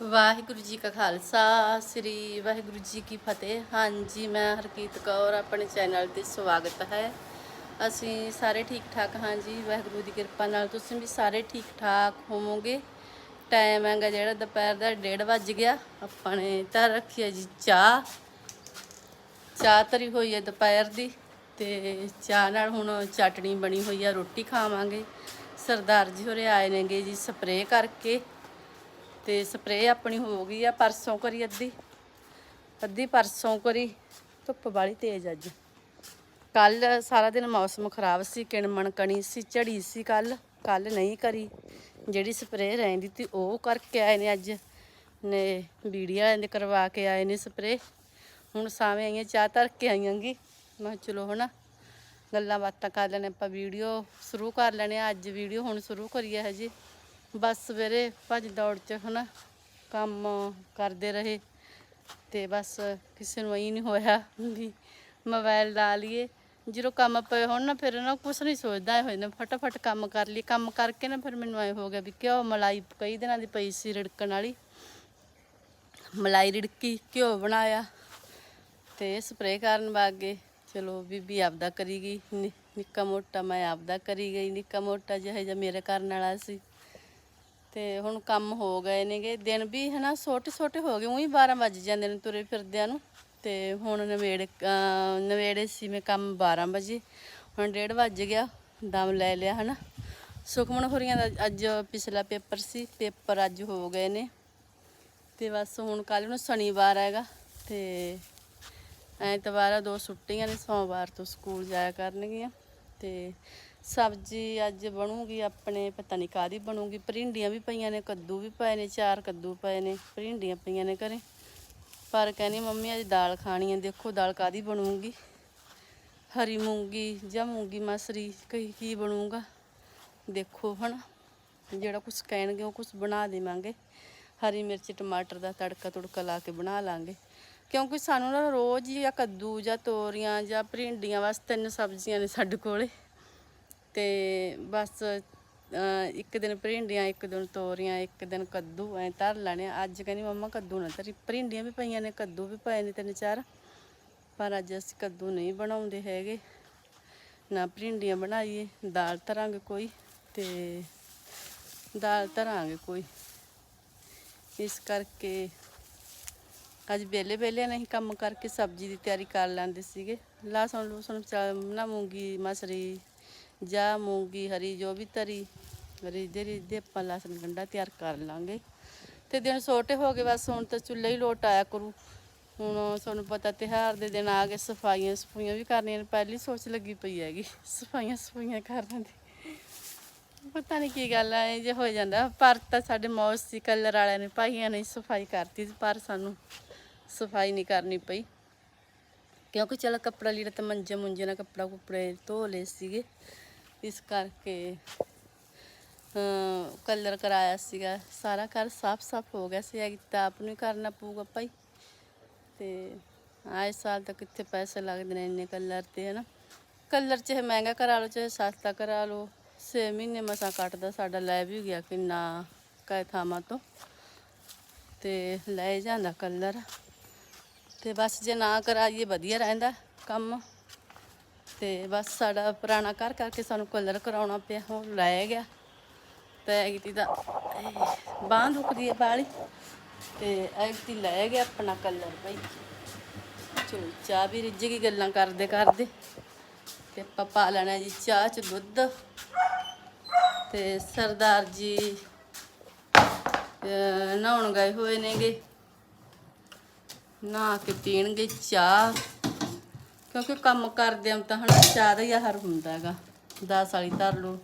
ਵਾਹਿਗੁਰੂ ਜੀ ਕਾ ਖਾਲਸਾ, ਸ੍ਰੀ ਵਾਹਿਗੁਰੂ ਜੀ ਕੀ ਫਤਿਹ। ਹਾਂਜੀ, ਮੈਂ ਹਰਕੀਤ ਕੌਰ, ਆਪਣੇ ਚੈਨਲ ਤੇ ਸਵਾਗਤ ਹੈ। ਅਸੀਂ ਸਾਰੇ ਠੀਕ ਠਾਕ ਹਾਂ ਜੀ ਵਾਹਿਗੁਰੂ ਦੀ ਕਿਰਪਾ ਨਾਲ ਤੁਸੀਂ ਵੀ ਸਾਰੇ ਠੀਕ ਠਾਕ ਹੋਵੋਗੇ। ਟਾਈਮ ਹੈਗਾ ਜਿਹੜਾ, ਦੁਪਹਿਰ ਦਾ 1:30 ਵੱਜ ਗਿਆ। ਆਪਾਂ ਨੇ ਤਾਂ ਰੱਖੀ ਹੈ ਜੀ ਚਾਹ। ਚਾਹ ਤਰੀ ਹੋਈ ਹੈ ਦੁਪਹਿਰ ਦੀ ਤੇ ਚਾਹ ਨਾਲ ਹੁਣ ਚਟਣੀ ਬਣੀ ਹੋਈ ਆ, ਰੋਟੀ ਖਾਵਾਂਗੇ। ਸਰਦਾਰ ਜੀ ਹੋਰੇ ਆਏ ਨੇਗੇ ਜੀ ਸਪਰੇਅ ਕਰਕੇ। ਤੇ ਸਪਰੇਅ ਆਪਣੀ ਹੋ ਗਈ ਆ, ਪਰਸੋਂ ਕਰੀ ਅੱਧੀ। ਅੱਧੀ ਪਰਸੋਂ ਕਰੀ, ਧੁੱਪ ਵਾਲੀ ਤੇਜ਼ ਅੱਜ। ਕੱਲ ਸਾਰਾ ਦਿਨ ਮੌਸਮ ਖਰਾਬ ਸੀ, ਕਿਣਮਣ ਕਣੀ ਸੀ, ਝੜੀ ਸੀ ਕੱਲ। ਕੱਲ ਨਹੀਂ ਕਰੀ। ਜਿਹੜੀ ਸਪਰੇਅ ਰਹਿੰਦੀ ਤੀ ਉਹ ਕਰਕੇ ਆਏ ਨੇ ਅੱਜ। ਨੇ ਵੀਡੀਓ ਵਾਲਿਆਂ ਦੇ ਕਰਵਾ ਕੇ ਆਏ ਨੇ ਸਪਰੇਅ। ਹੁਣ ਸਾਵੇਂ ਆਈਆਂ, ਚਾਹ ਧਰ ਕੇ ਆਈਆਂਗੀ। ਮੈਂ ਕਿਹਾ ਚਲੋ ਹਨਾ, ਗੱਲਾਂ ਬਾਤਾਂ ਕਰ ਲੈਣੇ ਆਪਾਂ ਵੀਡੀਓ ਸ਼ੁਰੂ ਕਰ ਲੈਣੇ ਆ ਅੱਜ ਵੀਡੀਓ ਹੁਣ ਸ਼ੁਰੂ ਕਰੀਏ ਹਜੇ। ਬਸ ਸਵੇਰੇ ਭੱਜ ਦੌੜ ਚ ਹਨਾ, ਕੰਮ ਕਰਦੇ ਰਹੇ ਤੇ ਬਸ ਕਿਸੇ ਨੂੰ ਐਂ ਨਹੀਂ ਹੋਇਆ ਵੀ ਮੋਬਾਈਲ ਲਾ ਲਈਏ। ਜਦੋਂ ਕੰਮ ਪਏ ਹੋਣ ਨਾ ਫਿਰ ਨਾ ਕੁਛ ਨਹੀਂ ਸੋਚਦਾ ਇਹ ਹੋ ਜਾਂਦਾ ਫਟਾਫਟ ਕੰਮ ਕਰ ਲਈ ਕੰਮ ਕਰਕੇ ਨਾ ਫਿਰ ਮੈਨੂੰ ਐ ਹੋ ਗਿਆ ਵੀ ਕਿਉਂ ਮਲਾਈ ਕਈ ਦਿਨਾਂ ਦੀ ਪਈ ਸੀ ਰਿੜਕਣ ਵਾਲੀ। ਮਲਾਈ ਰਿੜਕੀ ਘਿਓ ਬਣਾਇਆ ਤੇ ਸਪਰੇਅ ਕਰਨ ਵਾਗੇ ਚਲੋ ਬੀਬੀ ਆਪਦਾ ਕਰੀ ਗਈ, ਨਿ- ਨਿੱਕਾ ਮੋਟਾ ਮੈਂ ਆਪਦਾ ਕਰੀ ਗਈ, ਨਿੱਕਾ ਮੋਟਾ ਜਿਹਾ ਜਿਹਾ ਮੇਰੇ ਕਰਨ ਵਾਲਾ ਸੀ। ਤੇ ਹੁਣ ਕੰਮ ਹੋ ਗਏ ਨੇਗੇ। ਦਿਨ ਵੀ ਹਨਾ ਛੋਟੇ ਛੋਟੇ ਹੋ ਗਏ, ਉਹੀ 12 ਵੱਜ ਜਾਂਦੇ ਨੇ ਤੁਰੇ ਫਿਰਦਿਆਂ ਨੂੰ। ਤੇ ਹੁਣ ਨਵੇੜ ਨਵੇੜੇ ਸੀ ਮੈਂ ਕੰਮ 12 ਵਜੇ, ਹੁਣ 1:30 ਵੱਜ ਗਿਆ, ਦਮ ਲੈ ਲਿਆ ਹਨਾ। ਸੁਖਮਨ ਹੋਰੀਆਂ ਦਾ ਅੱਜ ਪਿਛਲਾ ਪੇਪਰ ਸੀ, ਪੇਪਰ ਅੱਜ ਹੋ ਗਏ ਨੇ। ਤੇ ਬਸ ਹੁਣ ਕੱਲ ਨੂੰ ਸ਼ਨੀਵਾਰ ਹੈਗਾ, ਤੇ ਐਤਵਾਰ ਆ, ਦੋ ਛੁੱਟੀਆਂ ਨੇ, ਸੋਮਵਾਰ ਤੋਂ ਸਕੂਲ ਜਾਇਆ ਕਰਨਗੀਆਂ। ਤੇ ਸਬਜ਼ੀ ਅੱਜ ਬਣੂਗੀ ਆਪਣੇ, ਪਤਾ ਨਹੀਂ ਕਾਦੀ ਬਣੂਗੀ। ਭਰਿੰਡੀਆਂ ਵੀ ਪਈਆਂ ਨੇ, ਕੱਦੂ ਵੀ ਪਏ ਨੇ, ਚਾਰ ਕੱਦੂ ਪਏ ਨੇ, ਭਰਿੰਡੀਆਂ ਪਈਆਂ ਨੇ ਘਰੇ। ਪਰ ਕਹਿੰਦੀ ਮੰਮੀ, ਅੱਜ ਦਾਲ ਖਾਣੀ ਹੈ। ਦੇਖੋ ਦਾਲ ਕਾਦੀ ਬਣੂਗੀ। ਹਰੀ ਮੂੰਗੀ, ਜਾਂ ਮੂੰਗੀ ਮਸਰੀ, ਕਹੀ ਕੀ ਬਣੂਗਾ। ਦੇਖੋ ਹਨਾ, ਜਿਹੜਾ ਕੁਝ ਕਹਿਣਗੇ, ਉਹ ਕੁਝ ਬਣਾ ਦੇਵਾਂਗੇ। ਹਰੀ ਮਿਰਚ, ਟਮਾਟਰ ਦਾ ਤੜਕਾ ਤੁੜਕਾ ਲਾ ਕੇ ਬਣਾ ਲਾਂਗੇ। ਕਿਉਂਕਿ ਸਾਨੂੰ ਨਾ ਰੋਜ਼ ਹੀ ਜਾਂ ਕੱਦੂ ਜਾਂ ਤੋਰੀਆਂ ਜਾਂ ਭਰਿੰਡੀਆਂ ਬਸ ਤਿੰਨ ਸਬਜ਼ੀਆਂ ਨੇ ਸਾਡੇ ਕੋਲੇ। ਤੇ ਬਸ ਇੱਕ ਦਿਨ ਭਿੰਡੀਆਂ, ਇੱਕ ਦਿਨ ਤੋਰੀਆਂ, ਇੱਕ ਦਿਨ ਕੱਦੂ, ਐ ਧਰ ਲੈਣੇ ਆ। ਅੱਜ ਕਹਿੰਦੀ ਮੰਮਾ ਕੱਦੂ ਨਾ ਧਰੀ। ਭਿੰਡੀਆਂ ਵੀ ਪਈਆਂ ਨੇ, ਕੱਦੂ ਵੀ ਪਏ ਨੇ ਤਿੰਨ ਚਾਰ, ਪਰ ਅੱਜ ਅਸੀਂ ਕੱਦੂ ਨਹੀਂ ਬਣਾਉਂਦੇ ਹੈਗੇ। ਨਾ ਭਰਿੰਡੀਆਂ ਬਣਾਈਏ, ਦਾਲ ਧਰਾਂਗੇ ਕੋਈ ਤੇ ਦਾਲ ਧਰਾਂਗੇ ਕੋਈ। ਇਸ ਕਰਕੇ ਅੱਜ ਵੇਲੇ ਵੇਲੇ ਨਹੀਂ ਕੰਮ ਕਰਕੇ ਸਬਜ਼ੀ ਦੀ ਤਿਆਰੀ ਕਰ ਲੈਂਦੇ ਸੀਗੇ। ਲਸਣ ਲੂਸਣ ਚਾ ਨਾ ਮੂੰਗੀ ਮਸਰੀ ਜਾਂ ਮੂੰਗੀ, ਹਰੀ, ਜੋ ਵੀ ਤਰੀ, ਰਿੱਝਦੇ ਰਿੱਝਦੇ ਆਪਾਂ ਲਸਣ, ਗੰਡਾ ਤਿਆਰ ਕਰ ਲਾਂਗੇ। ਤੇ ਦਿਨ ਛੋਟੇ ਹੋ ਗਏ, ਬਸ ਹੁਣ ਤਾਂ ਚੁੱਲ੍ਹਾ ਹੀ ਲੋਟ ਆਇਆ ਕਰੂ। ਹੁਣ ਤੁਹਾਨੂੰ ਪਤਾ ਤਿਉਹਾਰ ਦੇ ਦਿਨ ਆ ਗਏ, ਸਫਾਈਆਂ ਸਫੂਈਆਂ ਵੀ ਕਰਨੀਆਂ ਨੇ। ਪਹਿਲੀ ਸੋਚ ਲੱਗੀ ਪਈ ਹੈਗੀ, ਸਫਾਈਆਂ ਸਫਾਈਆਂ ਕਰਨ ਦੀ। ਪਤਾ ਨਹੀਂ ਕੀ ਗੱਲ ਹੈ ਜੇ ਹੋ ਜਾਂਦਾ। ਪਰ ਤਾਂ ਸਾਡੇ ਮੌਜ ਸੀ, ਕਲਰ ਵਾਲਿਆਂ ਨੇ, ਭਾਈਆਂ ਨੇ ਸਫ਼ਾਈ ਕਰਤੀ ਪਰ ਸਾਨੂੰ ਸਫ਼ਾਈ ਨਹੀਂ ਕਰਨੀ ਪਈ। ਕਿਉਂਕਿ ਚਲ ਕੱਪੜਾ ਲੀੜਾ ਤਾਂ ਮੰਜੇ ਮੁੰਜੇ ਨਾਲ ਕੱਪੜਾ ਕੁਪੜੇ ਧੋ ਲਏ ਸੀਗੇ। ਇਸ ਕਰਕੇ ਕਲਰ ਕਰਾਇਆ ਸੀਗਾ। ਸਾਰਾ ਘਰ ਸਾਫ਼ ਸਾਫ਼ ਹੋ ਗਿਆ ਸੀ। ਇਹ ਤਾਂ ਆਪ ਨੂੰ ਹੀ ਕਰਨਾ ਪਊਗਾ ਭਾਈ। ਤੇ ਆਏ ਸਾਲ ਤਾਂ ਕਿੱਥੇ ਪੈਸੇ ਲੱਗਦੇ ਨੇ ਇੰਨੇ ਕਲਰ ਤੇ ਹੈ ਨਾ ਕਲਰ ਚਾਹੇ ਮਹਿੰਗਾ ਕਰਾ ਲਓ, ਚਾਹੇ ਸਸਤਾ ਕਰਾ ਲਓ 6 ਮਹੀਨੇ ਮਸਾਂ ਕੱਟਦਾ ਸਾਡਾ, ਲੈ ਵੀ ਗਿਆ ਕਿੰਨਾ ਕਈ ਥਾਵਾਂ ਤੋਂ। ਤੇ ਲੈ ਜਾਂਦਾ ਕਲਰ ਤੇ ਬਸ ਜੇ ਨਾ ਕਰਾਈਏ, ਵਧੀਆ ਰਹਿੰਦਾ ਕੰਮ। ਤੇ ਬਸ ਸਾਡਾ ਪੁਰਾਣਾ ਘਰ ਕਰਕੇ ਸਾਨੂੰ ਕਲਰ ਕਰਾਉਣਾ ਪਿਆ, ਹੁਣ ਲੈ ਗਿਆ। ਤੇ ਐਗਤੀ ਦਾ ਬਾਂਹ ਦੁਖਦੀ ਹੈ ਬਾਲੀ। ਤੇ ਐਗਤੀ ਲੈ ਗਿਆ ਆਪਣਾ ਕਲਰ ਭਾਈ ਚਲੋ, ਚਾਹ ਵੀ ਰਿੱਝ ਗਈ ਗੱਲਾਂ ਕਰਦੇ ਕਰਦੇ। ਤੇ ਆਪਾਂ ਪਾ ਲੈਣਾ ਜੀ ਚਾਹ ਚ ਦੁੱਧ। ਤੇ ਸਰਦਾਰ ਜੀ ਨਹਾਉਣ ਗਏ ਹੋਏ ਨੇਗੇ। ਨਹਾ ਕੇ ਪੀਣਗੇ ਚਾਹ। ਕਿਉਂਕਿ ਕੰਮ ਕਰਦੇ ਹਾਂ ਤਾਂ ਹਣ ਚਾਹ ਦਾ ਹੀ ਆਹਾਰ ਹੁੰਦਾ ਹੈਗਾ। 10 ਵਾਲੀ ਧਰ ਲਓ।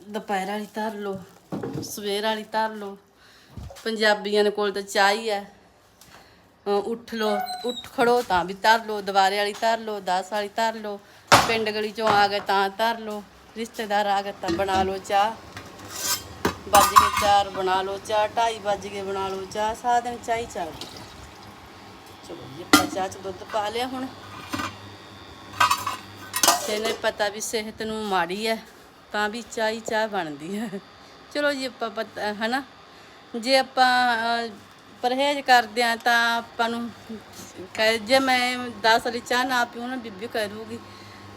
ਦੁਪਹਿਰ ਵਾਲੀ ਧਰ ਲਓ, ਸਵੇਰ ਵਾਲੀ ਧਰ ਲਓ। ਪੰਜਾਬੀਆਂ ਦੇ ਕੋਲ ਤਾਂ ਚਾਹ ਹੀ ਹੈ। ਉੱਠ ਲੋ ਉੱਠ ਖੜੋ ਤਾਂ ਵੀ ਧਰ ਲੋ ਦੁਬਾਰੇ ਵਾਲੀ ਧਰ ਲੋ 10 ਵਾਲੀ ਧਰ ਲੋ ਪਿੰਡ ਗਲੀ ਚੋਂ ਆ ਗਏ ਤਾਂ ਧਰ ਲੋ ਰਿਸ਼ਤੇਦਾਰ ਆ ਗਏ ਤਾਂ ਬਣਾ ਲੋ ਚਾਹ। ਵੱਜ ਕੇ ਚਾਰ, ਬਣਾ ਲੋ ਚਾਹ। ਢਾਈ ਵੱਜ ਕੇ ਬਣਾ ਲੋ ਚਾਹ। ਸਾਰਾ ਦਿਨ ਚਾਹ ਹੀ ਚਾਹ ਚਲੋ ਜੀ, ਆਪਾਂ ਚਾਹ ਚ ਦੁੱਧ ਪਾ ਲਿਆ ਹੁਣ। ਤੇ ਪਤਾ ਵੀ ਸਿਹਤ ਨੂੰ ਮਾੜੀ ਹੈ ਤਾਂ ਵੀ ਚਾਹ ਹੀ ਚਾਹ ਬਣਦੀ ਹੈ ਚਲੋ ਜੀ, ਆਪਾਂ ਪਤਾ, ਹਨਾ? ਜੇ ਆਪਾਂ ਪਰਹੇਜ਼ ਕਰਦੇ ਆ ਤਾਂ ਆਪਾਂ ਨੂੰ ਕਹਿ, ਜੇ ਮੈਂ 10 ਵਾਲੀ ਚਾਹ ਨਾ ਪੀਉ ਨਾ ਬੀਬੀ ਕਹਿ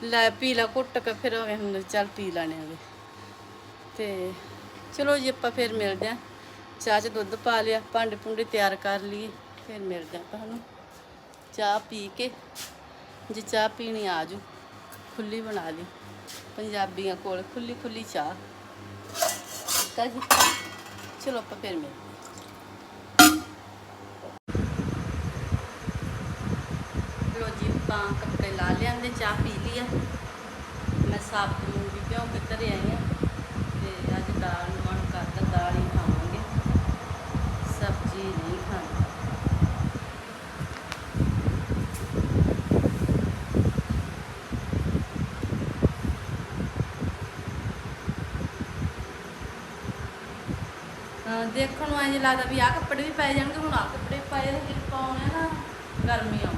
ਲੈ ਪੀ ਲਾ ਘੁੱਟ ਕੇ ਫਿਰ ਹੁਣ ਚੱਲ ਪੀ ਲੈਣੇ ਆਗੇ ਤੇ ਚਲੋ ਜੀ, ਆਪਾਂ ਫਿਰ ਮਿਲਦੇ ਆ। ਚਾਹ 'ਚ ਦੁੱਧ ਪਾ ਲਿਆ, ਭਾਂਡੇ ਭੁੰਡੇ ਤਿਆਰ ਕਰ ਲਈਏ, ਫਿਰ ਮਿਲਦੇ ਆ ਤੁਹਾਨੂੰ। ਚਾਹ ਪੀ ਕੇ ਜੇ ਚਾਹ ਪੀਣੀ ਆ ਜੂ, ਖੁੱਲੀ ਬਣਾ ਲਈ। ਪੰਜਾਬੀਆਂ ਕੋਲ ਖੁੱਲੀ ਖੁੱਲੀ ਚਾਹ। ਠੀਕ ਆ ਜੀ। ਚਲੋ ਆਪਾਂ ਫਿਰ ਮਿਲਦੇ ਜੀ ਆਪਾਂ ਕੱਪੜੇ ਲਾ ਲਿਆਂਦੇ, ਚਾਹ ਪੀ ਲਈ ਆ। ਮੈਂ ਸਾਬਤ ਮੂੰਗੀ ਭਿਉਂ ਕੇ ਧਰੇ ਆਈ ਆ? ਤੇ ਅੱਜ ਦਾਲ ਨੂੰ ਮਨ ਕਰਦਾ ਦਾਲ ਹੀ ਖਾਵਾਂਗੇ। ਸਬਜ਼ੀ ਨਹੀਂ ਖਾਣੀ। ਦੇਖਣ ਨੂੰ ਐਂ ਲੱਗਦਾ ਵੀ ਆਹ ਕੱਪੜੇ ਵੀ ਪੈ ਜਾਣਗੇ, ਹੁਣ ਆਹ ਕੱਪੜੇ ਪਾਏ ਨੇ ਜਿਹੜੇ ਪਾਉਣੇ ਨਾ ਗਰਮੀ ਆਉਂ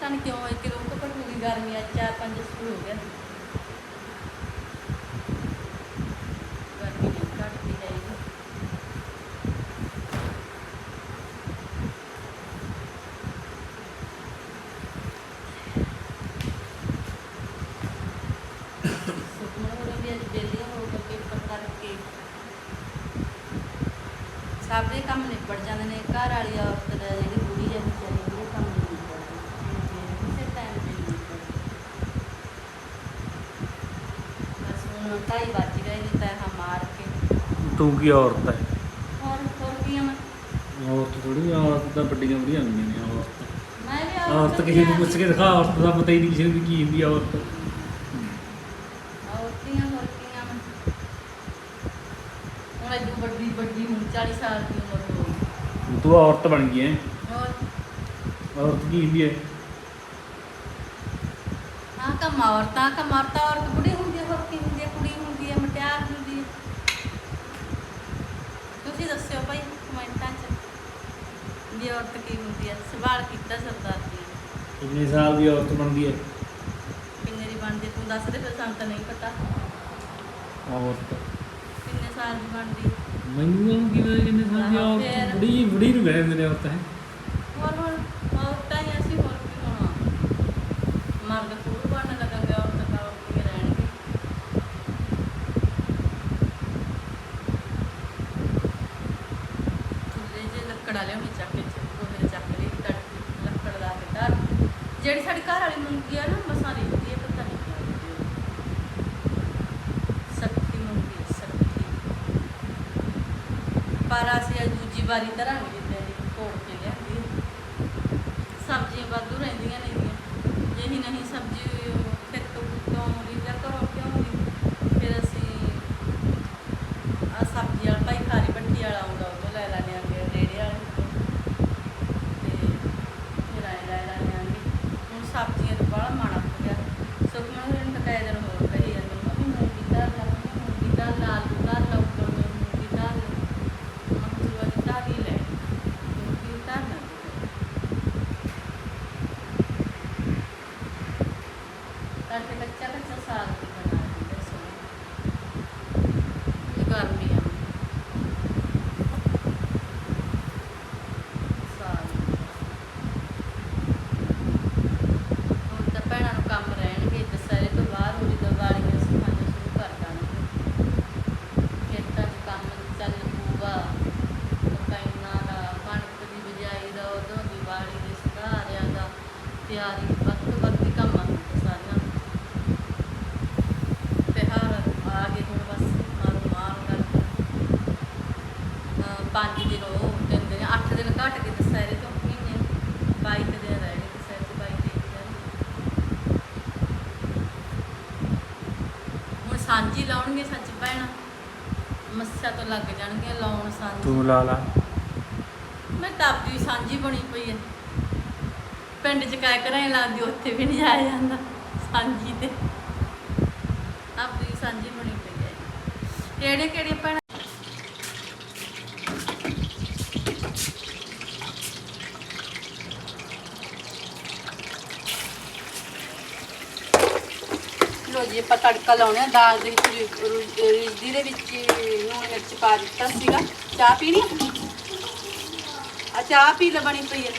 ਤਾਂ ਕਿਉਂ ਇੱਕ ਦੋ ਕੱਪੜੇ ਹੋ ਗਈ ਗਰਮੀ ਆ ਚਾਰ ਪੰਜ ਸੂਟ ਹੋ ਗਏ ਗਰਮੀ ਨਹੀਂ ਘਟਦੀ ਜਾਏਗੀ ਸੁਪਨਾ ਹੋ ਰਹੀ ਹੈ ਦਿੱਲੀ ਹੋ ਕੇ ਪੇਪਰ ਕਰਕੇ ਸਭ ਦੇ ਕੰਮ ਨਿਬੜ ਜਾਂਦੇ ਨੇ ਘਰ ਵਾਲੀ ਔਰਤ ਦਾ ਜਿਹੜੀ ਬੁੜੀ ਹੈ ਵਿਚਾਰੀ ਉਹ ਕੰਮ ਨਹੀਂ ਨਿਬੜਦਾ ਕਿਸੇ ਟਾਈਮ ਤੇ ਨਹੀਂ ਨਿਬੜਦਾ ਬਸ ਹੁਣ ਢਾਈ ਵੱਜ ਗਏ ਨੇ ਤਾਂ ਮਾਰ ਕੇ। ਤੂੰ ਕੀ ਔਰਤ ਹੈ ਹੋਰ ਹੋਰ ਕੀ ਆ ਮੈਂ? ਔਰਤ ਥੋੜੀ ਔਰਤ ਤਾਂ ਵੱਡੀਆਂ ਵੱਡੀਆਂ ਹੁੰਦੀਆਂ ਨੇ ਔਰਤ। ਮੈਂ ਵੀ ਔਰਤ ਕਿਸੇ ਨੂੰ ਪੁੱਛ ਕੇ ਦਿਖਾ ਔਰਤ ਦਾ ਪਤਾ ਹੀ ਨਹੀਂ ਕਿਸੇ ਨੂੰ ਕੀ ਹੁੰਦੀ ਆ ਔਰਤ। ਔਰਤੀਆਂ ਹੋਰ ਕੀ ਆ ਮੈਂ? ਹੁਣ ਐਡੀ ਵੱਡੀ ਵੱਡੀ ਹੁਣ 40 ਸਾਲ ਦੀ ਉਮਰ ਹੋ ਗਈ। ਤੂੰ ਔਰਤ ਬਣ ਗਈ ਹੈ ਹੋਰ? ਔਰਤ ਕੀ ਹੁੰਦੀ ਹੈ ਹਾਂ ਕੰਮ ਔਰਤਾਂ ਕੰਮ ਔਰਤਾਂ ਔਰਤ ਬੁੜੀ ਹੁੰਦੀ ਹੈ ਹੋਰ ਕੀ ਹੁੰਦੀ ਹੈ ਕੁੜੀ ਹੁੰਦੀ ਹੈ ਮਟਿਆਰ ਹੁੰਦੀ ਹੈ ਤੁਸੀਂ ਦੱਸਿਓ ਭਾਈ ਕਮੈਂਟਾਂ 'ਚ ਵੀ ਔਰਤ ਕੀ ਹੁੰਦੀ ਹੈ ਸਵਾਲ ਕੀਤਾ ਸਰਦਾਰ ਜੀ। ਕਿੰਨੇ ਸਾਲ ਦੀ ਔਰਤ ਬਣਦੀ ਹੈ ਕਿੰਨੇ ਦੀ ਬਣਦੀ? ਤੂੰ ਦੱਸ ਦੇ ਫਿਰ ਸਾਨੂੰ ਤਾਂ ਨਹੀਂ ਪਤਾ ਔਰਤ ਕਿੰਨੇ ਸਾਲ ਦੀ ਬਣਦੀ? ਮੈਨੂੰ ਕੀ ਪਤਾ ਕਿੰਨੇ ਸਾਲ ਦੀ ਔਰਤ। ਬੁੜੀ ਬੁੜੀ ਨੂੰ ਕਹਿੰਦੇ ਨੇ ਔਰਤ ਹੈ ਹੋਰ ਹੁਣ ਔਰਤਾਂ ਹੀ ਅਸੀਂ ਹੋਰ ਕੀ ਹੋਣਾ ਮਰਦ ਫੂਲ ਬਣਨ ਲੱਗਣਗੇ ਔਰਤਾਂ ਤਾਂ ਔਰਤਾਂ ਹੀ ਰਹਿਣਗੇ ਚੁੱਲ੍ਹੇ 'ਚ ਚੱਕ ਕੇ ਉਹਦੇ ਚੱਕ ਲਈ ਤੜਕ ਲੱਕੜ ਦਾ ਕੇ ਧਰ ਜਿਹੜੀ ਸਾਡੀ ਘਰ ਵਾਲੀ ਮੂੰਗੀ ਆ ਨਾ ਮਸਾਂ ਰਹਿੰਦੀ ਹੈ ਪਤਾ ਨਹੀਂ ਕਿਉਂ ਸਖਤੀ ਹੈ, ਸਖਤੀ। ਪਰ ਅਸੀਂ ਅੱਜ ਦੂਜੀ ਵਾਰੀ ਧਰਾਂਗੇ ਜਿੱਦਾਂ ਦੀ ਤੋੜ ਕੇ ਲਿਆਂਦੀ। ਸਬਜ਼ੀਆਂ ਵਾਧੂ ਰਹਿੰਦੀਆਂ ਨੇਗੀਆਂ। ਜੇ ਨਹੀਂ ਸਬਜ਼ੀ ਫਿਰ ਤੋਂ ਤੋਂ ਵੀ ਜਾਂ ਘਰੋਂ ਕਿਉਂ ਨਹੀਂ ਫਿਰ ਅਸੀਂ ਆ ਸਬਜ਼ੀ ਵਾਲਾ ਭਾਈ ਖਾਰੀ ਭੱਟੀ ਵਾਲਾ ਆਉਂਦਾ ਉਹ ਤੋਂ ਲੈ ਲੈਣੇ ਆਂਗੇ ਰੇੜੇ ਵਾਲੇ ਤੋਂ ਤੇ ਫਿਰ ਆਏ ਲੈ ਲੈਣੇ ਆਂਗੇ ਹੁਣ ਸਬਜ਼ੀਆਂ ਤੋਂ ਬੜਾ ਮਾਣਾ ਹੋ ਗਿਆ ਸੁਖਮਨ ਹੋਰਾਂ ਨੂੰ ਕਹਿ ਦਿਨ ਹੋਰ ਕਹੀ ਜਾਂਦੇ ਮੰਮੀ ਮੂੰਗੀ ਦਾਲ ਲਾ ਮੰਮੀ ਮੂੰਗੀ ਦਾਲ ਲਾ ਆਲੂ ਦਾਲ ਲਾ ਉੱਪਰ ਮੈਂ ਮੂੰਗੀ ਦਾਲ ਲਾ ਮੱਕੀ ਵਾਲੀ ਦਾਲ ਹੀ ਲੈ ਮੂੰਗੀ ਦਾਲ ਨਾ ਕਰਕੇ ਕੱਚਾ ਕੱਚਾ ਸਾਗ ਵੀ ਬਣਾ ਦਿੰਦੇ ਸੋ ਇਹ ਗਰਮੀ ਆ ਸਾਗ ਹੁਣ ਤਾਂ ਭੈਣਾਂ ਨੂੰ ਕੰਮ ਰਹਿਣਗੇ ਦਸਹਿਰੇ ਤੋਂ ਬਾਅਦ ਹੋਲੀ ਦੀਵਾਲੀ ਦੇ ਸਫਾਈਆਂ ਸ਼ੁਰੂ ਕਰ ਦਾਂਗੇ ਖੇਤਾਂ 'ਚ ਕੰਮ ਚੱਲ ਪੂਗਾ ਕਪੈਨਾਂ ਦਾ ਕਣਕ ਦੀ ਬਿਜਾਈ ਦਾ ਉਦੋਂ ਦੀਵਾਲੀ ਦੇ ਸੁਧਾਰਿਆਂ ਦਾ ਤਿਆਰੀ ਵੱਧ ਤੋਂ ਵੱਧ ਹੀ ਕੰਮ ਆਉਂਦੇ ਸਾਰਿਆਂ ਨੂੰ ਤਿਉਹਾਰ ਆ ਗਏ ਹੁਣ ਬਸ ਮਾਰੋ ਮਾਰ ਕਰਕੇ ਅਹ ਪੰਜ ਦਿਨ ਉਹ ਤਿੰਨ ਦਿਨ ਅੱਠ ਦਿਨ ਘੱਟ ਕੇ ਦਸਹਿਰੇ ਤੋਂ ਮਹੀਨੇ 22 ਕੁ ਦਿਨ ਰਹਿ ਗਏ ਦਸਹਿਰੇ ਤੋਂ 22 ਤਰੀਕ ਦਿਨ ਹੁਣ ਸਾਂਝੀ ਲਾਉਣਗੇ ਸੱਚ ਭੈਣ ਮੱਸਿਆ ਤੋਂ ਲੱਗ ਜਾਣਗੇ ਲਾਉਣ ਸਾਂਝੀ। ਤੂੰ ਲਾ ਲਾ। ਮੈਂ ਤਾਂ ਆਪਦੀ ਸਾਂਝੀ ਬਣੀ ਪਈ ਹੈ ਪਿੰਡ ਚ ਕਾਇ ਕਰਾਂ ਲਾਉਂਦੀ ਉੱਥੇ ਵੀ ਨਹੀਂ ਜਾਇਆ ਜਾਂਦਾ ਸਾਂਝੀ ਤੇ। ਆਪਦੀ ਸਾਂਝੀ ਬਣੀ ਪਈ ਹੈ ਕਿਹੜੇ ਕਿਹੜੇ ਭੈਣਾਂ ਲੋ ਜੀ ਆਪਾਂ ਤੜਕਾ ਲਾਉਣੇ ਆ ਦਾਲ ਦੇ ਵਿੱਚ ਰਿਜਦੀ ਦੇ ਵਿੱਚ ਮਿਰਚ ਪਾ ਦਿੱਤਾ ਸੀਗਾ। ਚਾਹ ਪੀਣੀ ਆ? ਚਾਹ ਪੀ ਲੈ ਬਣੀ ਪਈ ਹੈ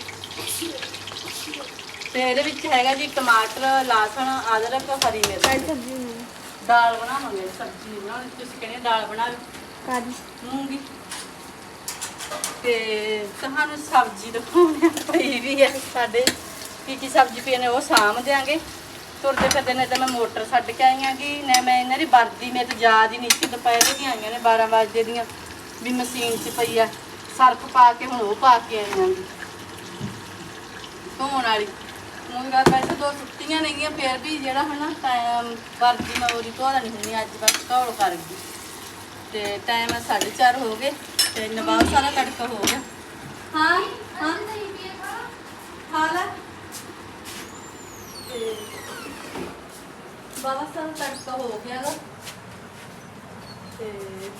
ਤੇ ਇਹਦੇ ਵਿੱਚ ਹੈਗਾ ਜੀ ਟਮਾਟਰ ਲਸਣ ਅਦਰਕ ਹਰੀ ਮਿਰਚ। ਸਬਜ਼ੀ ਨੂੰ ਦਾਲ ਬਣਾਵਾਂਗੇ ਸਬਜ਼ੀ ਬਣਾਉਣੀ। ਤੁਸੀਂ ਕਹਿੰਦੇ ਦਾਲ ਬਣਾ ਲਓ। ਕਾਦੀ ਮੂੰਗੀ। ਤੇ ਤੁਹਾਨੂੰ ਸਬਜ਼ੀ ਦਿਖਾਉਣੀ ਪਈ ਵੀ ਹੈ ਸਾਡੇ। ਕੀ ਕੀ ਸਬਜ਼ੀ ਪਈ ਨੇ ਉਹ ਸਾਂਭ ਦਿਆਂਗੇ। ਤੁਰਦੇ ਫਿਰਦੇ ਨੇ ਤਾਂ ਮੈਂ ਮੋਟਰ ਛੱਡ ਕੇ ਆਈ ਆਂ ਕਿ ਨੇ ਮੈਂ ਇਹਨਾਂ ਦੀ ਵਰਦੀ ਮੇਰੇ ਤੇ ਯਾਦ ਹੀ ਨਹੀਂ ਸੀ ਦੁਪਹਿਰ ਦੀਆਂ ਆਈਆਂ ਨੇ 12 ਵਜੇ ਦੀਆਂ ਵੀ ਮਸ਼ੀਨ 'ਚ ਪਈ ਆ। ਸਰਫ ਪਾ ਕੇ ਹੁਣ ਉਹ ਪਾ ਕੇ ਆਈ ਆਂ ਧੋਣ ਵਾਲੀ। ਮੁੰਗਾ ਵੈਸੇ ਦੋ ਸੁੱਤੀਆਂ ਨੇਗੀਆਂ ਫਿਰ ਵੀ ਜਿਹੜਾ ਹਨਾ ਟਾਈਮ ਵਰਦੀ ਮੈਂ ਉਹਦੀ ਧੋਦਾ ਨਹੀਂ ਹੁੰਦੀ ਅੱਜ ਬਸ ਧੌਲ ਕਰ ਗਈ। ਤੇ ਟਾਈਮ 4:30 ਹੋ ਗਏ ਤੇ ਨਵਾਬ ਸਾਰਾ ਤੜਕਾ ਹੋ ਗਿਆ। ਹਾਂ ਹਾਂ। ਲੈ। ਤੇ ਬਾਬਾ ਸਾਰਾ ਤੜਕਾ ਹੋ ਗਿਆ ਗਾ। ਤੇ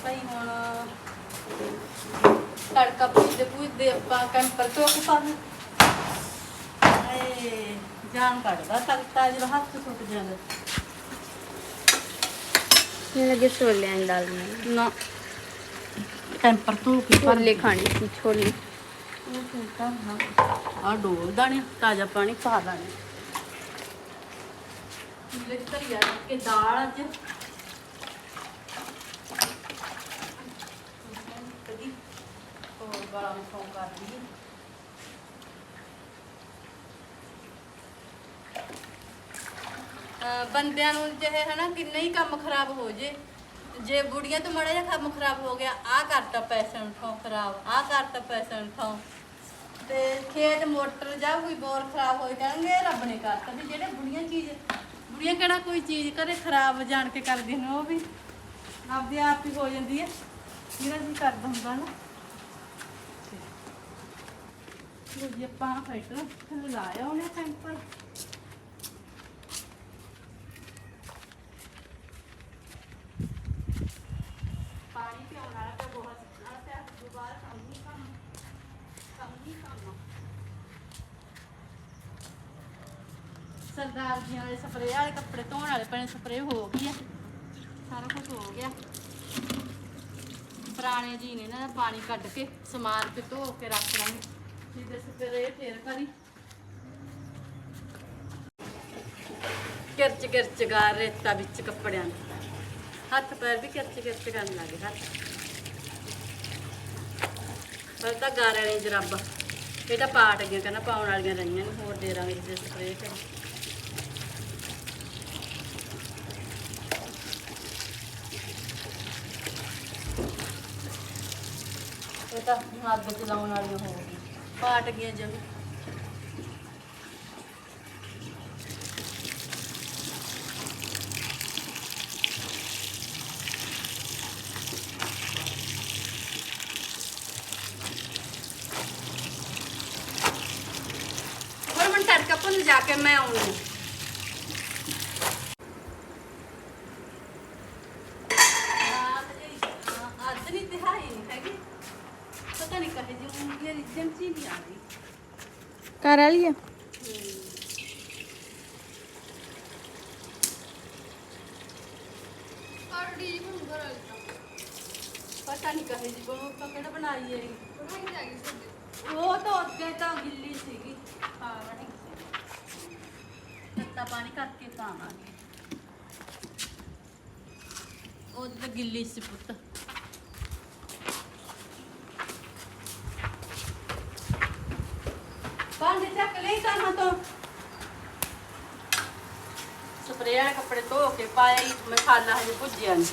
ਭਾਈ ਹੁਣ ਤੜਕਾ ਪੁੱਜਦੇ ਪੁੱਜਦੇ ਆਪਾਂ ਕੈਂਪਰ ਤੋਂ ਪਾਣੀ ਏ ਜਾਨ ਕੱਢਦਾ ਤੜਕਾ ਜਦੋਂ ਹੱਥ ਸੁੱਕ ਜਾਂਦਾ। ਮੈਨੂੰ ਲੱਗੇ ਛੋਲਿਆਂ ਦੀ ਦਾਲ ਬਣਾਈ। ਨਾ। ਕੈਂਪਰ ਤੋਂ ਕੀ ਛੋਲੇ ਖਾਣੇ ਸੀ ਛੋਲੇ। ਆ ਡੋਲ ਦਾਣੇ ਤਾਜ਼ਾ ਪਾਣੀ ਪਾ ਦਾਣੇ ਮਿਲੇ ਧਰੀਆ ਕੇ ਦਾਲ ਅੱਜ। ਕਦੀ ਹੋਰ ਗਲਾ ਮਸੋਂ ਕਰ ਲਈ ਬੰਦਿਆਂ ਨੂੰ ਜਿਹੇ ਹਨਾ ਕਿੰਨਾ ਹੀ ਕੰਮ ਖਰਾਬ ਹੋ ਜੇ ਜੇ ਬੁੜੀਆਂ ਤੋਂ ਮੜਾ ਜਿਹਾ ਕੰਮ ਖਰਾਬ ਹੋ ਗਿਆ ਆ ਕਰਤਾ ਪੈਸੇ ਉਠਾਓ ਖਰਾਬ ਆ ਕਰਤਾ ਪੈਸੇ ਉਠਾਓ ਤੇ ਖੇਤ ਮੋਟਰ ਜਾਂ ਕੋਈ ਬੋਰ ਖਰਾਬ ਹੋਈ ਕਹਿਣਗੇ ਰੱਬ ਨੇ ਕਰਤਾ ਵੀ ਜਿਹੜੇ ਬੁੜੀਆਂ ਚੀਜ਼ ਬੁੜੀਆਂ ਕਿਹੜਾ ਕੋਈ ਚੀਜ਼ ਕਦੇ ਖਰਾਬ ਜਾਣ ਕੇ ਕਰਦੀਆਂ ਨੇ ਉਹ ਵੀ ਆਪਦੇ ਆਪ ਹੀ ਹੋ ਜਾਂਦੀ ਹੈ ਜਿਹੜਾ ਜੀ ਕਰਦਾ ਹੁੰਦਾ ਨਾ। ਲੋ ਜੀ, ਆਪਾਂ ਫਾਈਟਰ ਲਾਇਆ ਉਹਨੇ ਸੈਂਪਲ ਪਾਣੀ ਪਿਆਉਣ ਵਾਲਾ ਤਾਂ ਬਹੁਤ ਸਿੱਖਣਾ ਤੇ ਅੱਜ ਤੋਂ ਬਾਅਦ ਕੰਮ ਨਹੀਂ ਕੰਮ ਕੰਮ ਨਹੀਂ ਕੰਮ ਸਰਦਾਰ ਜੀਆਂ ਦੇ ਸਪਰੇਅ ਵਾਲੇ ਕੱਪੜੇ ਧੋਣ ਵਾਲੇ ਪੈਣੇ ਸਪਰੇਅ ਹੋ ਗਈ ਆ। ਸਾਰਾ ਕੁਝ ਹੋ ਗਿਆ। ਪੁਰਾਣੇ ਜੀ ਨੇ ਨਾ ਪਾਣੀ ਕੱਢ ਕੇ ਸਮਾਨ ਤੇ ਧੋ ਕੇ ਰੱਖ ਲਾਂਗੇ ਜਿਹਦੇ ਸਪਰੇਅ ਫੇਰ ਕਰੀ। ਕਿਰਚ ਕਿਰਚ ਗਾ ਰੇਤਾ ਵਿੱਚ ਕੱਪੜਿਆਂ ਦੇ। ਹੱਥ ਪੈਰ ਵੀ ਕਿਰਚ ਕਿਰਚ ਕਰਨ ਲੱਗੇ ਹੱਥ। ਪਰ ਤਾਂ ਗਾਰ ਵਾਲੀ ਜਰਾਬਾ। ਇਹ ਤਾਂ ਪਾਟ ਗਈਆਂ, ਕਹਿੰਦਾ ਪਾਉਣ ਵਾਲੀਆਂ ਰਹੀਆਂ ਨੇ, ਹੋਰ ਦੇ ਦਾਂਗੇ ਜੇ ਸਪਰੇਅ ਕਰ। ਤਾਂ ਹੁਣ ਚਲਾਉਣ ਵਾਲੀਆਂ ਹੋ ਗਈ ਪਾਟ ਗਈਆਂ ਜਮੀ ਹੁਣ ਮੈਂ ਤੜਕਾ ਭੁੰਨ ਜਾ ਕੇ ਮੈਂ ਆਉਂਦੀ ਹਾਂ ਰਾਤ ਜਿਹੜੀ, ਹਾਂ, ਅੱਜ ਨਹੀਂ ਤਿਹਾਈ ਨਹੀਂ ਹੈਗੀ ਕਰ ਵਾਲੀ ਆ? ਪਤਾ ਨਹੀਂ ਕਹੇ ਜੀ ਬਣੂ ਤਾਂ ਕਿਹੜਾ ਬਣਾਈ ਹੈ ਉਹ ਤਾਂ ਅੱਗੇ ਤਾਂ ਗਿੱਲੀ ਸੀਗੀ। ਪਾਣੀ ਸੀ। ਤੱਤਾ ਪਾਣੀ ਕਰਕੇ ਪਾਵਾਂਗੇ ਉਹ ਤਾਂ ਗਿੱਲੀ ਸੀ ਪੁੱਤ ਭਾਂਡੇ ਚੱਕ ਲਈ ਤੋਂ ਸਪਰੇਅ ਵਾਲੇ ਕੱਪੜੇ ਧੋ ਕੇ ਪਾਇਆ ਹੀ ਮਸਾਲਾ ਹਜੇ ਭੁੱਜਿਆ ਨਹੀਂ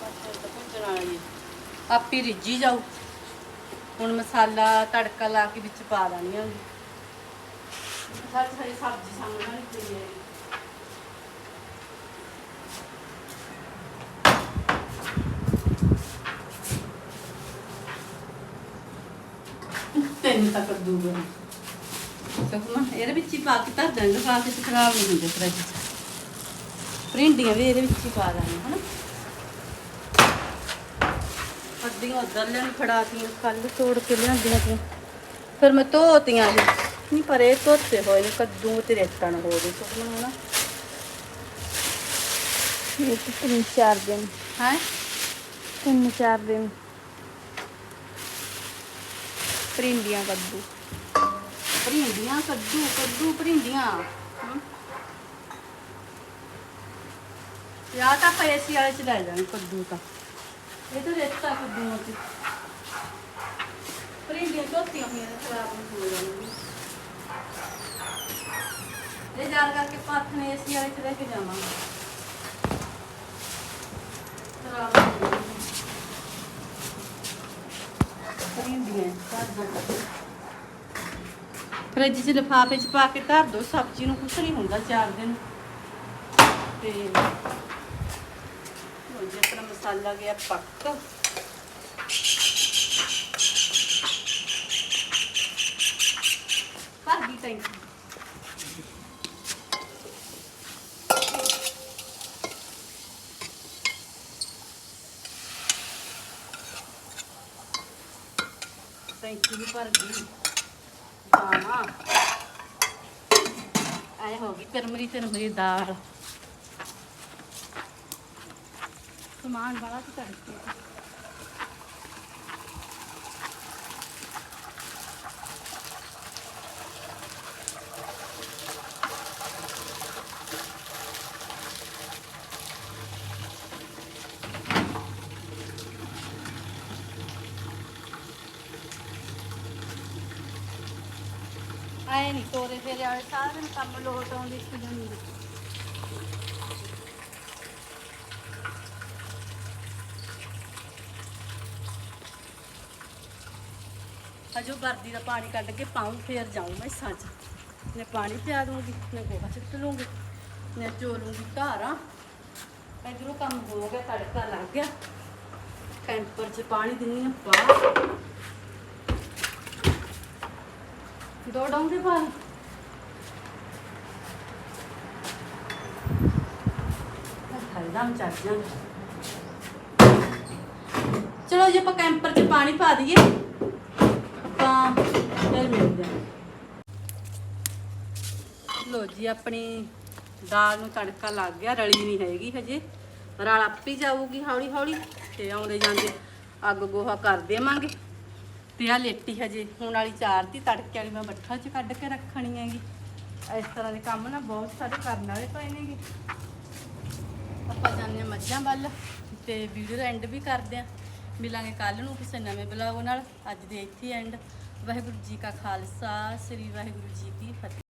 ਬਸ ਤਾਂ ਭੁੱਜਣ ਵਾਲਾ ਹੀ ਰਿੱਝੀ ਜਾਊ। ਹੁਣ ਮਸਾਲਾ ਤੜਕਾ ਲਾ ਕੇ ਵਿੱਚ ਪਾ ਦਾਂਗੀ ਹਾਂ ਸਾਰੀ ਸਾਰੀ ਸਬਜ਼ੀ ਸਾਹਮਣੇ ਵਾਲੀ ਪਈ ਹੈ ਤੈਨੂੰ ਤਾਂ ਕਰ ਦੂਗਾ ਸੁਖਮਾ ਇਹਦੇ ਵਿੱਚ ਹੀ ਪਾ ਕੇ ਧਰ ਦਾਂਗੇ ਪਾ ਕੇ ਤੇ ਖਰਾਬ ਨਹੀਂ ਹੁੰਦੇ ਫਰਿੱਜ 'ਚ। ਪ੍ਰਿੰਟੀਆਂ ਵੀ ਇਹਦੇ ਵਿੱਚ ਹੀ ਪਾ ਦਾਂਗੇ ਹਨਾ? ਅੱਧੀਆਂ ਉਧਰ ਲੈਣ ਫੜਾਤੀਆਂ ਕੱਲ ਤੋੜ ਕੇ ਲਿਆਂਦੀਆਂ ਸੀ ਫਿਰ ਮੈਂ ਧੋਤੀਆਂ ਇਹ ਨਹੀਂ ਪਰ ਇਹ ਧੋਤੇ ਹੋਏ ਨੇ ਕੱਦੂ ਤੇ ਰੇਤਾ ਨਾ ਹੋ ਜੇ ਸੁਖਮਾ ਹਨਾ? ਇਹ ਤਿੰਨ ਚਾਰ ਦਿਨ। ਹੈ? ਤਿੰਨ ਚਾਰ ਦਿਨ। ਪਰਿੰਡੀਆਂ ਕੱਦੂ। ਭਰਿੰਡੀਆਂ, ਕੱਦੂ ਕੱਦੂ ਭਰਿੰਡੀਆਂ। ਹਮ। ਯਾ ਤਾਂ ਪੈਸੀ ਵਾਲੇ ਚ ਲੈ ਜਾਣ ਕੱਦੂ ਤਾਂ। ਇਹ ਤਾਂ ਰੇਤਾ ਕੱਦੂ ਚ। ਭਰਿੰਡੀਆਂ ਧੋਤੀਆਂ ਹੋਈਆਂ ਨੇ, ਖਰਾਬ ਨਹੀਂ ਹੋ ਜਾਣਗੀਆਂ। ਇਹ ਜਾਰ ਕਰਕੇ ਪਾਥਨੇ ਏਸੀ ਵਾਲੇ ਚ ਲੈ ਕੇ ਜਾਵਾਂਗੇ। ਖਰਾਬ ਹੋ ਜਾਣਗੀਆਂ। ਭਰਿੰਡੀਆਂ, ਘਰ ਦਾ। ਫਰਿੱਜ 'ਚ ਲਿਫਾਫੇ 'ਚ ਪਾ ਕੇ ਧਰ ਦੋ ਸਬਜ਼ੀ ਨੂੰ ਕੁਛ ਨਹੀਂ ਹੁੰਦਾ ਚਾਰ ਦਿਨ। ਤੇ ਹੋ ਜੀ, ਆਪਣਾ ਮਸਾਲਾ ਗਿਆ ਪੱਕ। ਭਰ ਗਈ ਟੈਂਕੀ ਟੈਂਕੀ ਵੀ ਭਰ ਗਈ ਦਾਣਾ ਆਏ ਹੋ ਗਈ ਕਰਮਰੀ ਤੇ ਦਾਲ। ਸਮਾਨ ਬੜਾ ਤੇ ਤੜਕੇ ਆਏ ਨਹੀਂ ਤੋਰੇ ਫੇਰੇ ਵਾਲੇ ਸਾਰਾ ਦਿਨ ਕੰਮ ਲੋਟ ਆਉਂਦੇ ਇੱਕ ਜਣੀ ਅਜੋ ਵਰਦੀ ਦਾ ਪਾਣੀ ਕੱਢ ਕੇ ਪਾਉਂ, ਫੇਰ ਜਾਉਂ ਮੈਂ ਸੱਜ ਨੇ ਪਾਣੀ ਪਿਆ ਦੂੰਗੀ ਨੇ ਗੋਹਾ ਚਿੱਟ ਲੂੰਗੀ ਨੇ ਚੋਲੂੰਗੀ ਧਾਰਾਂ। ਇਧਰੋਂ ਕੰਮ ਹੋ ਗਿਆ, ਤੜਕਾ ਲੱਗ ਗਿਆ। ਕੈਂਪਰ 'ਚ ਪਾਣੀ ਦਿੰਨੀ ਆ ਪਾ ਦੋ ਡੋਂਗੇ ਪਾਣੀ ਹਲਦਮ ਚੱਲ ਜਾਂ ਚਲੋ ਜੀ, ਆਪਾਂ ਕੈਂਪਰ 'ਚ ਪਾਣੀ ਪਾ ਦਈਏ। ਆਪਾਂ ਫਿਰ ਮਿਲਦੇ ਹਾਂ। ਲੋ ਜੀ, ਆਪਣੀ ਦਾਲ ਨੂੰ ਤੜਕਾ ਲੱਗ ਗਿਆ, ਰਲੀ ਨਹੀਂ ਹੈਗੀ ਹਜੇ। ਰਲ ਆਪੀ ਜਾਊਗੀ ਹੌਲੀ ਹੌਲੀ ਤੇ ਆਉਂਦੇ ਜਾਂਦੇ ਅੱਗ ਗੋਹਾ ਕਰ ਦੇਵਾਂਗੇ। ਤੇ ਆ ਲੇਟੀ ਹਜੇ, ਹੁਣ ਵਾਲੀ ਚਾਰ ਦੀ ਤੜਕੇ ਵਾਲੀ ਮੈਂ ਬੱਠਲ 'ਚ ਕੱਢ ਕੇ ਰੱਖਣੀ ਹੈਗੀ। ਇਸ ਤਰ੍ਹਾਂ ਦੇ ਕੰਮ ਨਾ ਬਹੁਤ ਸਾਰੇ ਕਰਨ ਵਾਲੇ ਪਏ ਨੇਗੇ। ਆਪਾਂ ਜਾਂਦੇ ਹਾਂ ਮੱਝਾਂ ਵੱਲ ਤੇ ਵੀਡੀਓ ਦਾ ਐਂਡ ਵੀ ਕਰਦੇ ਹਾਂ। ਮਿਲਾਂਗੇ ਕੱਲ ਨੂੰ ਕਿਸੇ ਨਵੇਂ ਬਲੌਗ ਨਾਲ। ਅੱਜ ਦੇ ਇੱਥੇ ਐਂਡ ਵਾਹਿਗੁਰੂ ਜੀ ਕਾ ਖਾਲਸਾ, ਸ੍ਰੀ ਵਾਹਿਗੁਰੂ ਜੀ ਕੀ ਫਤਿਹ।